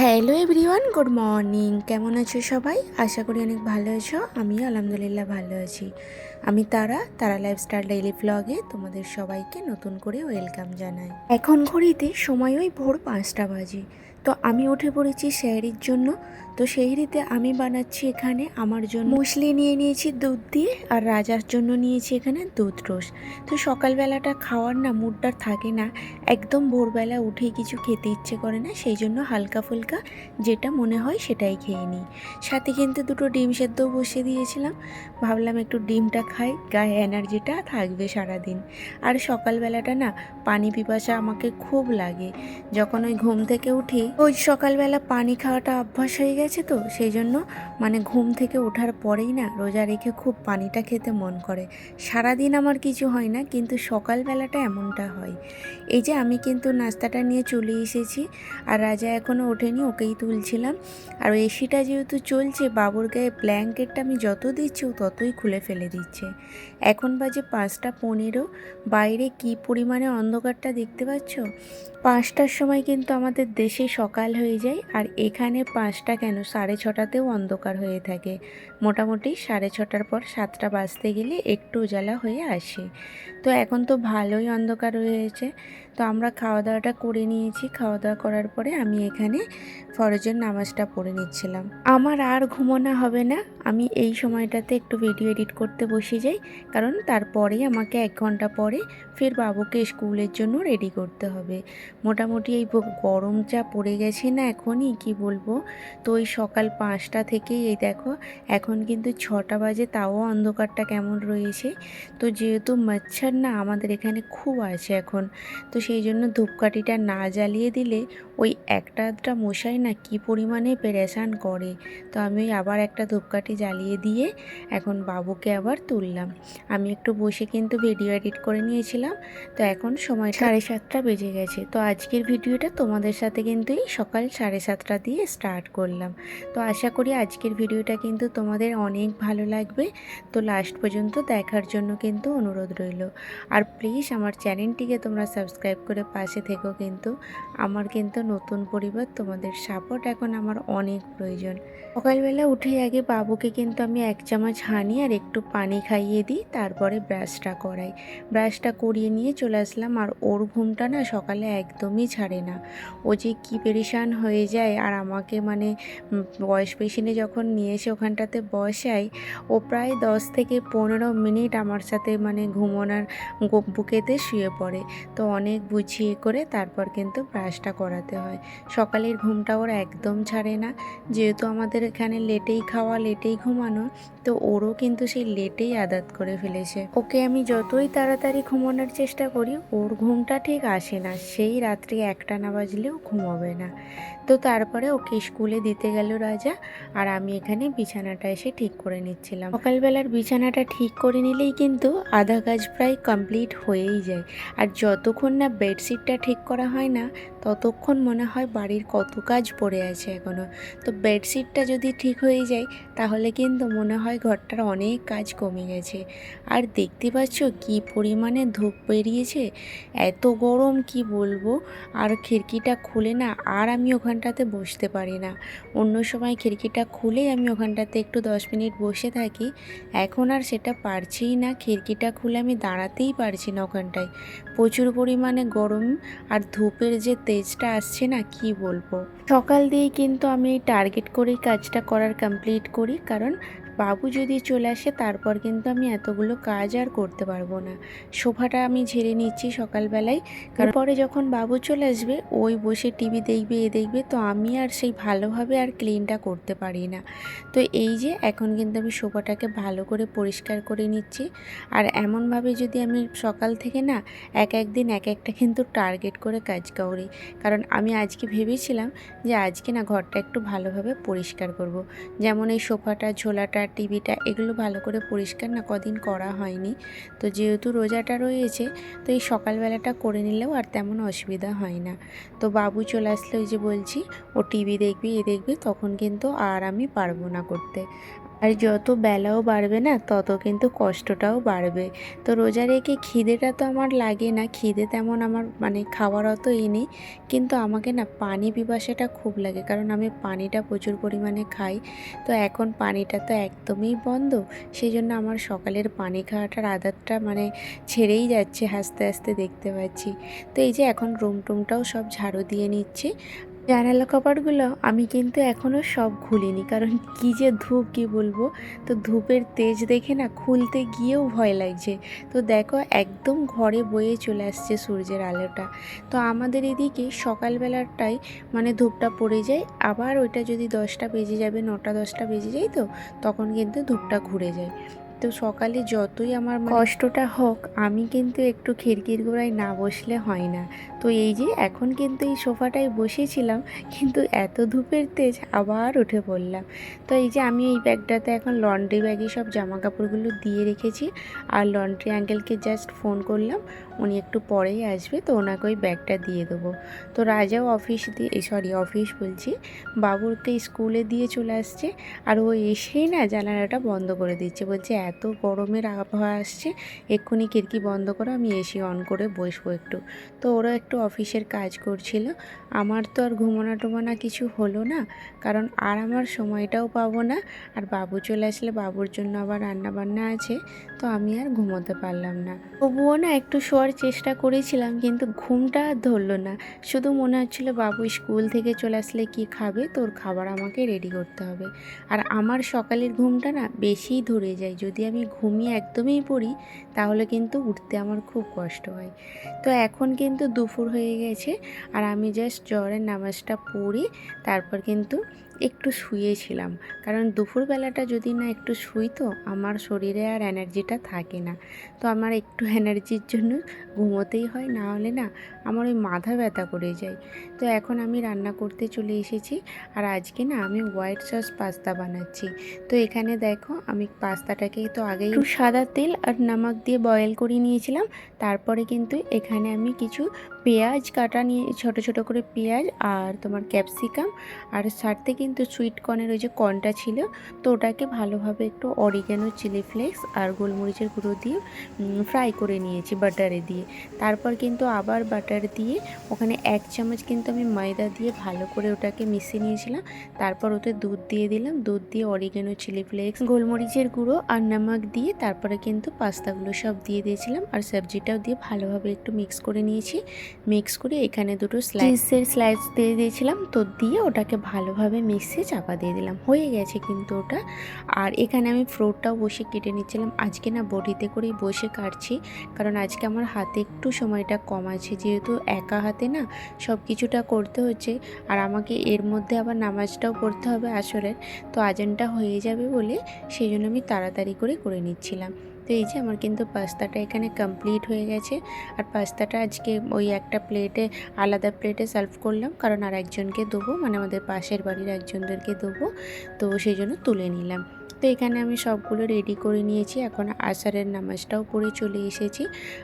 Hello everyone, good morning. কেমন আছো সবাই? আশা করি অনেক ভালো আছো। আমিও আলহামদুলিল্লাহ ভালো আছি। আমি তারা তারা লাইফস্টাইল ডেইলি ব্লগে তোমাদের সবাইকে নতুন করে ওয়েলকাম জানাই। এখন ঘড়িতে সময় ওই ভোর পাঁচটা বাজে। তো আমি উঠে পড়েছি শেহরির জন্য। তো শেহরিতে আমি বানাচ্ছি এখানে আমার জন্য মুসলি নিয়ে নিয়েছি দুধ দিয়ে আর রাজার জন্য নিয়েছি এখানে দুধ রোজ তো সকালবেলাটা খাওয়ার না মুডটা থাকে না। একদম ভোরবেলা উঠেই কিছু খেতে ইচ্ছে করে না, সেই জন্য হালকা ফুলকা যেটা মনে হয় সেটাই খেয়ে নিই। সাথে কিন্তু দুটো ডিম সেদ্ধও বসিয়ে দিয়েছিলাম। ভাবলাম একটু ডিমটা খাই, গায়ে এনার্জিটা থাকবে সারাদিন। আর সকালবেলাটা না পানি পিপাসা আমাকে খুব লাগে। যখন ওই ঘুম থেকে উঠি ওই সকালবেলা পানি খাওয়াটা অভ্যাস হয়ে গেছে তো, সেই জন্য মানে ঘুম থেকে ওঠার পরেই না রোজা রেখে খুব পানিটা খেতে মন করে। সারাদিন আমার কিছু হয় না, কিন্তু সকালবেলাটা এমনটা হয়। এই যে আমি কিন্তু নাস্তাটা নিয়ে চলে এসেছি, আর রাজা এখনও ওঠেনি, ওকেই তুলছিলাম। আর এসিটা যেহেতু চলছে, বাবুর গায়ে ব্ল্যাঙ্কেটটা আমি যত দিচ্ছি, ও ততই খুলে ফেলে দিচ্ছে। এখন বাজে পাঁচটা পনেরো, বাইরে কি পরিমাণে অন্ধকারটা দেখতে পাচ্ছ? পাঁচটার সময় কিন্তু আমাদের দেশে সকাল হয়ে যায় আর এখানে পাঁচটা কেন? সাড়ে ছটাতেও অন্ধকার হয়ে থাকে। মোটামুটি সাড়ে ছটার পর সাতটা বাজতে গেলে একটু উজালা হয়ে আসে। তো এখন তো ভালোই অন্ধকার হয়েছে। তো আমরা খাওয়া দাওয়াটা করে নিয়েছি। খাওয়া দাওয়া করার পরে আমি এখানে ফরজের নামাজটা পড়ে নিচ্ছিলাম। আমার আর ঘুমোনো হবে না। আমি এই সময়টাতে একটু ভিডিও এডিট করতে বসে যাই। কারণ তারপরেই আমাকে এক ঘণ্টা পরে ফের বাবুকে স্কুলের জন্য রেডি করতে হবে। মোটামুটি এই গরম যা পড়ে গেছে না এখনই, কি বলব? তো ওই সকাল পাঁচটা থেকেই এই দেখো, এখন কিন্তু ছটা বাজে, তাও অন্ধকারটা কেমন রয়েছে? তো যেহেতু মচ্ছর না, আমাদের এখানে খুব আছে এখন। তো সেই জন্য ধূপকাঠিটা না জ্বালিয়ে দিলে ওই একটা আধটা মশাই না কি পরিমাণে পেরেশান করে। তো আমি ওই আবার একটা ধূপকাঠি জ্বালিয়ে দিয়ে এখন বাবুকে আবার তুললাম। আমি একটু বসে কিন্তু ভিডিও এডিট করে নিয়েছিলাম। তো এখন সময় সাড়ে সাতটা বেজে গেছে। তো আজকের ভিডিওটা তোমাদের সাথে কিন্তু এই সকাল সাড়ে সাতটা দিয়ে স্টার্ট করলাম। তো আশা করি আজকের ভিডিওটা কিন্তু তোমাদের অনেক ভালো লাগবে। তো লাস্ট পর্যন্ত দেখার জন্য কিন্তু অনুরোধ রইল। আর প্লিজ আমার চ্যানেলটিকে তোমরা সাবস্ক্রাইব করে পাশে থেকো কিন্তু। আমার কিন্তু নতুন পরিবার, তোমাদের সাপোর্ট এখন আমার অনেক প্রয়োজন। সকালবেলা উঠে আগে বাবুকে কিন্তু আমি এক চামচ হানি আর একটু পানি খাইয়ে দিই, তারপরে ব্রাশটা করাই। ব্রাশটা করিয়ে নিয়ে চলে আসলাম আর ওর ঘুমটা না সকালে একদমই ছাড়ে না। ও যে কী পেরেশান হয়ে যায় আর আমাকে মানে বয়স পেশেন্টে যখন নিয়ে এসে ওখানটাতে বসাই, ও প্রায় দশ থেকে পনেরো মিনিট আমার সাথে মানে ঘুমোনার বুকেতে শুয়ে পড়ে। তো অনেক বুঝিয়ে করে তারপর কিন্তু ব্রাশটা করাতে হয়। সকালের ঘুমটা ওরা একদম ছাড়ে না। যেহেতু আমাদের এখানে লেটেই খাওয়া, লেটেই ঘুমানো, তো ওরও কিন্তু সেই লেটেই আদাত করে ফেলেছে। ওকে আমি যতই তাড়াতাড়ি ঘুমানোর চেষ্টা করি, ওর ঘুমটা ঠিক আসে না। সেই রাত্রি একটা না বাজলেও ঘুমাবে না। তো তারপরে ওকে স্কুলে দিতে গেল রাজা আর আমি এখানে বিছানাটা এসে ঠিক করে নিচ্ছিলাম। সকালবেলার বিছানাটা ঠিক করে নিলেই কিন্তু আধা কাজ প্রায় কমপ্লিট হয়েই যায়। আর যতক্ষণ না বেডশিটটা ঠিক করা হয় না, ততক্ষণ মনে হয় বাড়ির কত কাজ পড়ে আছে এখনও তো বেডশিটটা যদি ঠিক হয়ে যায়, তাহলে কিন্তু মনে হয় ঘরটার অনেক কাজ কমে গেছে। আর দেখতে পাচ্ছ কি পরিমাণে ধূপ বেরিয়েছে? এত গরম কি বলব? আর খিড়কিটা খুলে না, আর আমি ওখানটাতে বসতে পারি না। অন্য সময় খিড়কিটা খুলেই আমি ওখানটাতে একটু দশ মিনিট বসে থাকি। এখন আর সেটা পারছিই না। খিড়কিটা খুলে আমি দাঁড়াতেই পারছি না ওখানটায়। প্রচুর পরিমাণে গরম আর ধূপের যে তেজটা আসছে না, কি বলব? সকাল দিয়েই কিন্তু আমি টার্গেট করেই কাজটা করার কমপ্লিট করি। কারণ বাবু যদি চলে আসে তারপর কিন্তু আমি এতগুলো কাজ আর করতে পারব না। সোফাটা আমি ঝেড়ে নিচ্ছি সকালবেলায়। কারণ পরে যখন বাবু চলে আসবে ওই বসে টিভি দেখবে এ দেখবে তো আমি আর সেই ভালোভাবে আর ক্লিনটা করতে পারি না। তো এই যে এখন কিন্তু আমি সোফাটাকে ভালো করে পরিষ্কার করে নিচ্ছি। আর এমনভাবে যদি আমি সকাল থেকে না এক একদিন এক একটা কিন্তু টার্গেট করে কাজ করি। কারণ আমি আজকে ভেবেছিলাম যে আজকে না ঘরটা একটু ভালোভাবে পরিষ্কার করব। যেমন এই সোফাটা ঝোলাটা টিভিটা এগুলো ভালো করে পরিষ্কার না, কদিন করা হয়নি। তো যেহেতু রোজাটা রয়েছে, তো এই সকালবেলাটা করে নিলেও আর তেমন অসুবিধা হয় না। তো বাবু চলে আসলে ওই যে বলছি, ও টিভি দেখবি, এ দেখবি, তখন কিন্তু আর আমি পারব না করতে। আর যত বেলাও বাড়বে না, তত কিন্তু কষ্টটাও বাড়বে। তো রোজা রেখে খিদেটা তো আমার লাগে না, খিদে তেমন আমার মানে খাওয়ার অত ই নেই। কিন্তু আমাকে না পানি পিপাসাটা খুব লাগে, কারণ আমি পানিটা প্রচুর পরিমাণে খাই। তো এখন পানিটা তো একদমই বন্ধ সেই জন্য আমার সকালের পানি খাওয়াটার আদাতটা মানে ছেড়েই যাচ্ছে আস্তে আস্তে দেখতে পাচ্ছি। তো এই যে এখন রুম টুমটাও সব ঝাড়ু দিয়ে নিচ্ছি। জানালা কপাটগুলো আমি কিন্তু এখনও সব খুলিনি। কারণ কি যে ধূপ, কি বলব? তো ধূপের তেজ দেখে না খুলতে গিয়েও ভয় লাগছে। তো দেখো, একদম ঘরে বয়ে চলে আসছে সূর্যের আলোটা। তো আমাদের এদিকে সকালবেলাটাই মানে ধূপটা পড়ে যায়। আবার ওইটা যদি দশটা বেজে যাবে, নটা দশটা বেজে যায় তো, তখন কিন্তু ধূপটা ঘুরে যায়। তো সকালে যতই আমার মানে কষ্টটা হোক, আমি কিন্তু একটু খিড়কির গোড়ায় না বসলে হয় না। তো এই যে এখন কিন্তু এই সোফাটায় বসেছিলাম, কিন্তু এত ধূপের তেজ আবার উঠে পড়লাম। তো এই যে আমি এই ব্যাগটাতে এখন লন্ড্রি ব্যাগে সব জামা কাপড়গুলো দিয়ে রেখেছি আর লন্ড্রি আঙ্কেলকে জাস্ট ফোন করলাম, উনি একটু পরেই আসবে তো ওনাকে ওই ব্যাগটা দিয়ে দেবো। তো রাজাও অফিস দিয়ে সরি অফিস বলছি, বাবুরকে স্কুলে দিয়ে চলে আসছে আর ও এসেই না জানালাটা বন্ধ করে দিচ্ছে, বলছে এত গরমের আবহাওয়া আসছে, এক্ষুনি খিড়কি বন্ধ করো, আমি এসি অন করে বসবো একটু। তো ওরা একটু অফিসের কাজ করছিল। আমার তো আর ঘুমোনা টুমোনা কিছু হলো না, কারণ আর আমার সময়টাও পাবো না। আর বাবু চলে আসলে বাবুর জন্য আবার রান্না বান্না আছে, তো আমি আর ঘুমোতে পারলাম না। তবুও না একটু শোয়ার চেষ্টা করেছিলাম, কিন্তু ঘুমটা আর ধরলো না। শুধু মনে হচ্ছিল, বাবু স্কুল থেকে চলে আসলে কি খাবে? তোর খাবার আমাকে রেডি করতে হবে। আর আমার সকালের ঘুমটা না বেশিই ধরে যায়, যদি আমি ঘুমিয়ে একদমই পড়ি, তাহলে কিন্তু উঠতে আমার খুব কষ্ট হয়। তো এখন কিন্তু দুপুর হয়ে গেছে, আর আমি জাস্ট জ্বরের নামাজটা পড়ি, তারপর কিন্তু একটু শুয়েছিলাম। কারণ দুপুরবেলাটা যদি না একটু শুই তো আমার শরীরে আর এনার্জিটা থাকে না। তো আমার একটু এনার্জির জন্য ঘুমোতেই হয়, না হলে না আমার ওই মাথা ব্যথা করে যায়। তো এখন আমি রান্না করতে চলে এসেছি আর আজকে না আমি হোয়াইট সস পাস্তা বানাচ্ছি। তো এখানে দেখো আমি পাস্তাটাকে তো আগেই সাদা তেল আর নামক দিয়ে বয়েল করে নিয়েছিলাম। তারপরে কিন্তু এখানে আমি কিছু পেঁয়াজ কাটা নিয়ে ছোট ছোট করে পেঁয়াজ আর তোমার ক্যাপসিকাম আর সাথে কিন্তু সুইট কর্নের ওই যে কর্নটা ছিল, তো ওটাকে ভালোভাবে একটু অরিগ্যানো চিলি ফ্লেক্স আর গোলমরিচের গুঁড়ো দিয়ে ফ্রাই করে নিয়েছি বাটারে দিয়ে। তারপর কিন্তু আবার বাটার দিয়ে ওখানে এক চামচ কিন্তু আমি ময়দা দিয়ে ভালো করে ওটাকে মিশিয়ে নিয়েছিলাম। তারপর ওতে দুধ দিয়ে দিলাম, দুধ দিয়ে অরিগ্যানো চিলি ফ্লেক্স গোলমরিচের গুঁড়ো আর নামক দিয়ে তারপরে কিন্তু পাস্তাগুলো সব দিয়ে দিয়েছিলাম আর সবজিটাও দিয়ে ভালোভাবে একটু মিক্স করে নিয়েছি। মিক্স করে এখানে দুটো স্লাইসের স্লাইস দিয়ে দিয়েছিলাম, তো দিয়ে ওটাকে ভালোভাবে মিক্সে চাপা দিয়ে দিলাম। হয়ে গেছে কিন্তু ওটা। আর এখানে আমি ফ্রুটটাও বসে কেটে নিচ্ছিলাম। আজকে না বডিতে করেই বসে কাটছি, কারণ আজকে আমার হাতে একটু সময়টা কম আছে। যেহেতু একা হাতে না সব কিছুটা করতে হচ্ছে, আর আমাকে এর মধ্যে আবার নামাজটাও পড়তে হবে আসরের, তো আজানটা হয়ে যাবে বলে সেই জন্য আমি তাড়াতাড়ি করে করে নিচ্ছিলাম। তো এই যে আমার কিন্তু পাস্তাটা এখানে কমপ্লিট হয়ে গেছে। আর পাস্তাটা আজকে ওই একটা প্লেটে আলাদা প্লেটে সার্ভ করলাম। কারণ আর একজনকে দেবো মানে আমাদের পাশের বাড়ির একজনদেরকে দেবো। তো সেই জন্য তুলে নিলাম। তো এখানে আমি সবগুলো রেডি করে নিয়েছি। এখন আষাঢ়ের নামাজটাও পড়ে চলে এসেছি।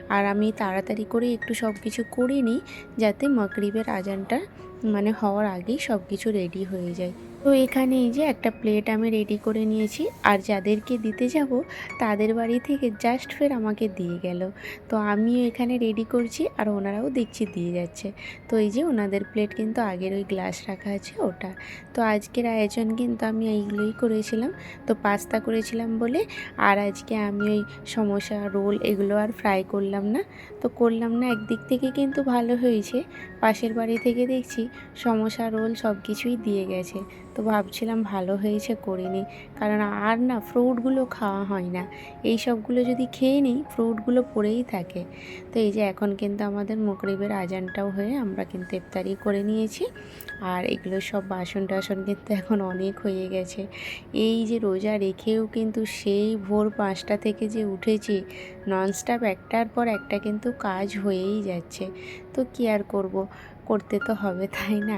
আর আমি তাড়াতাড়ি করে একটু সব কিছু করে নিই, যাতে মকরিবের আজানটা মানে হওয়ার আগেই সব কিছু রেডি হয়ে যায়। তো এখানে এই যে একটা প্লেট আমি রেডি করে নিয়েছি। আর যাদেরকে দিতে যাব, তাদের বাড়ি থেকে জাস্ট ফের আমাকে দিয়ে গেল। তো আমিও এখানে রেডি করছি আর ওনারাও দেখছি দিয়ে যাচ্ছে। তো এই যে ওনাদের প্লেট কিন্তু আগের ওই গ্লাস রাখা আছে ওটা। তো আজকের আয়োজন কিন্তু আমি এইগুলোই করেছিলাম। তো পাস্তা করেছিলাম বলে আর আজকে আমি ওই সমোসা, রোল এগুলো আর ফ্রাই করলাম না। তো করলাম না, একদিক থেকে কিন্তু ভালো হয়েছে। পাশের বাড়ি থেকে দেখছি সমোসা, রোল সব কিছুই দিয়ে গেছে। তো ভাবছিলাম ভালো হয়েছে করিনি। কারণ আর না ফ্রুটগুলো খাওয়া হয় না। এই সবগুলো যদি খেয়ে নিই ফ্রুটগুলো পড়েই থাকে। তো এই যে এখন কিন্তু আমাদের মকরিবের আজানটাও হয়ে আমরা কিন্তু ইফতারি করে নিয়েছি। আর এগুলো সব বাসন টাসন কিন্তু এখন অনেক হয়ে গেছে। এই যে রোজা রেখেও কিন্তু সেই ভোর পাঁচটা থেকে যে উঠেছি ননস্টপ একটার পর একটা কিন্তু কাজ হয়েই যাচ্ছে। তো কী আর করব? করতে তো হবে, তাই না?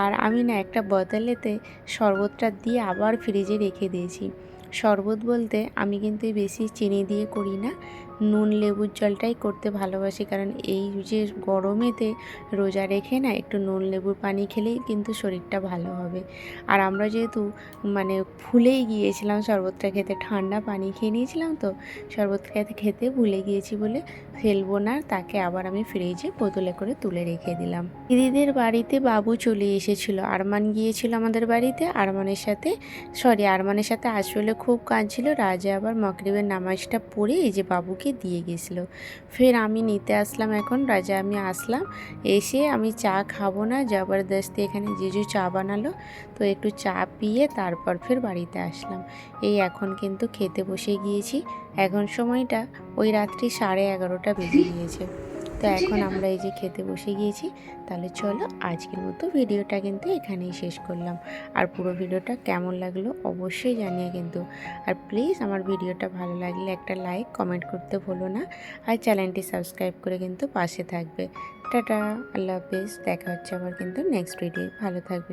আর আমি না একটা বদলেতে শরবতটা দিয়ে আবার ফ্রিজে রেখে দিয়েছি। শরবত বলতে আমি কিন্তু বেশি চিনি দিয়ে করি না। নুন, লেবুর জলটাই করতে ভালোবাসি। কারণ এই যে গরমেতে রোজা রেখে না একটু নুন, লেবুর পানি খেলেই কিন্তু শরীরটা ভালো হবে। আর আমরা যেহেতু মানে ভুলেই গিয়েছিলাম শরবতটা খেতে, ঠান্ডা পানি খেয়ে নিয়েছিলাম তো শরবত খেতে খেতে ভুলে গিয়েছি বলে ফেলব না তাকে আবার আমি ফ্রিজে বোতলে করে তুলে রেখে দিলাম। দিদিদের বাড়িতে বাবু চলে এসেছিল, আরমান গিয়েছিল আমাদের বাড়িতে। আরমানের সাথে সরি আরমানের সাথে আসলে খুব কাঁদছিল, রাজা আবার মকরিবের নামাজটা পড়ে এই যে বাবুকে দিয়ে গেছিল। ফের আমি নিতে আসলাম এখন, রাজা আমি আসলাম, এসে আমি চা খাব না, জবরদস্তি এখানে জিজু চা বানালো, তো একটু চা পিয়ে তারপর ফের বাড়িতে আসলাম। এই এখন কিন্তু খেতে বসে গিয়েছি, এখন সময়টা ওই রাত্রি সাড়ে এগারোটা বেজে গিয়েছে। তো এখন আমরা এই যে খেতে বসে গিয়েছি, তাহলে চলো আজকের মতো ভিডিওটা কিন্তু এখানেই শেষ করলাম। আর পুরো ভিডিওটা কেমন লাগল অবশ্যই জানিয়ে কিন্তু। আর প্লিজ আমার ভিডিওটা ভালো লাগলে একটা লাইক কমেন্ট করতে ভুলো না। আর চ্যানেলটি সাবস্ক্রাইব করে কিন্তু পাশে থাকবে। টাটা, আল্লাহ হাফেজ, দেখা হচ্ছে আবার কিন্তু নেক্সট ভিডিও ভালো থাকবে।